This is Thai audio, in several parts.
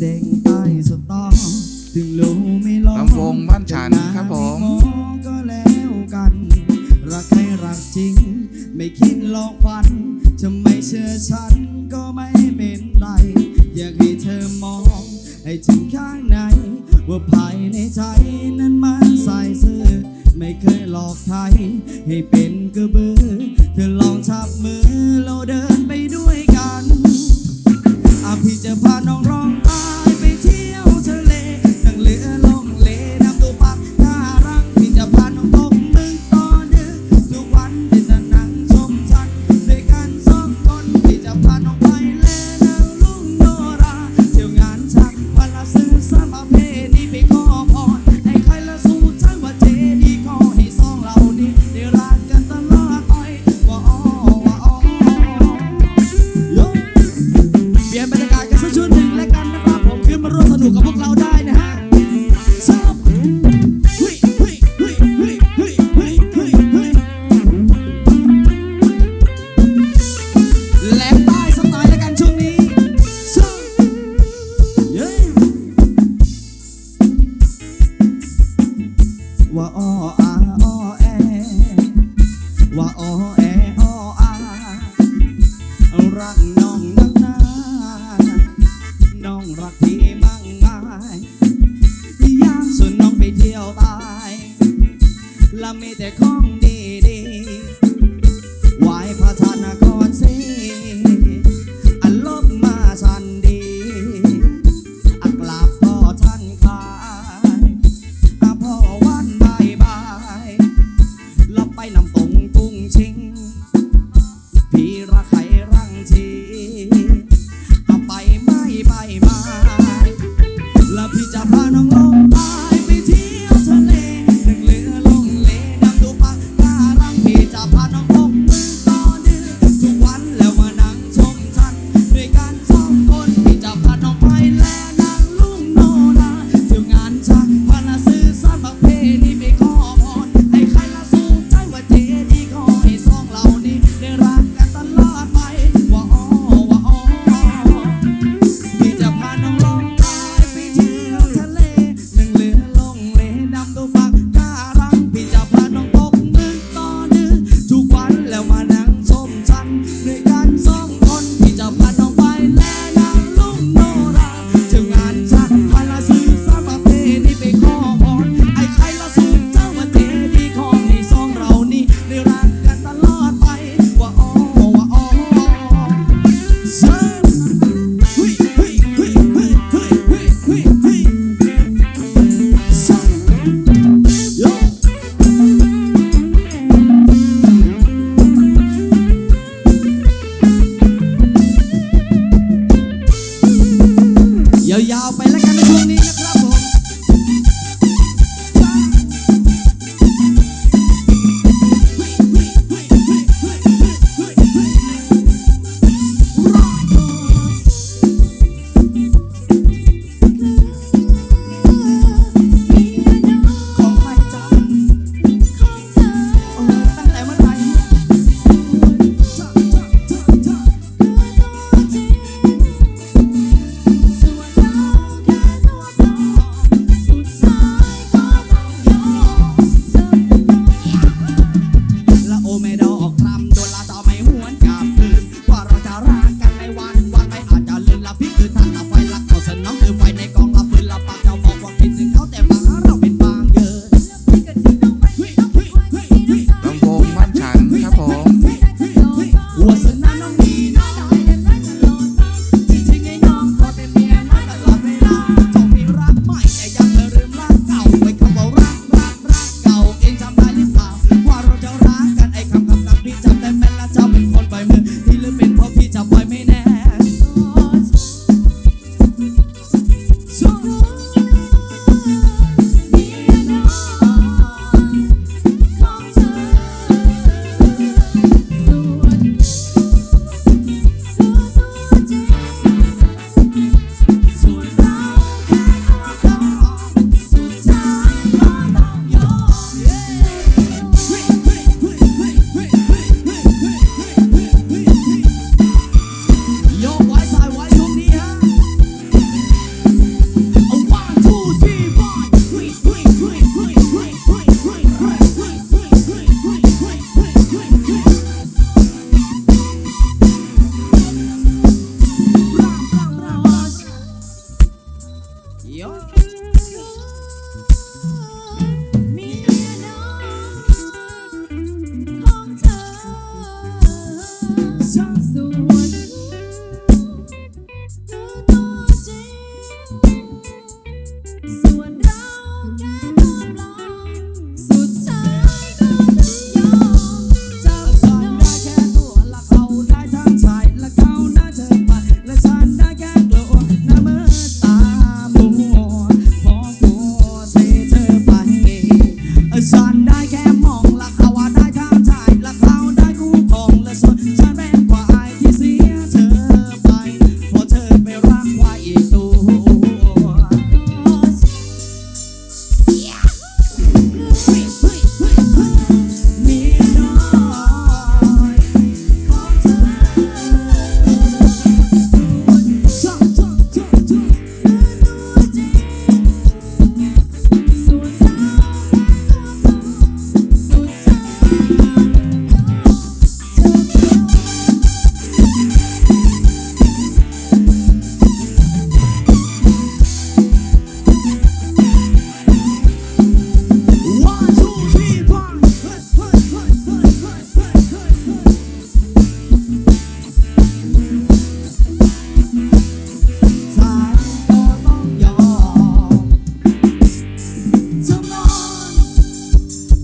เด็กใต้สตอถึงรู้ไม่ลงลำวงบ้านฉันครับผมก็แล้วกัน รักให้รักจริง ไม่คิดหลอกฝัน depan nongkrong นุกกับพวกเราได้ใน la mide con Yeah. atención.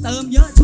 เติมเยอะ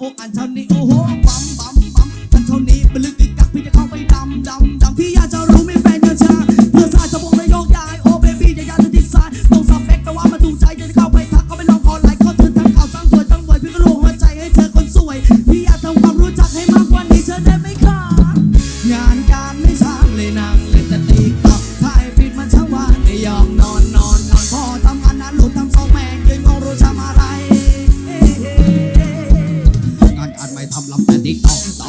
โอกอันชันนี่โอ้โหปั๊มปั๊ม And addict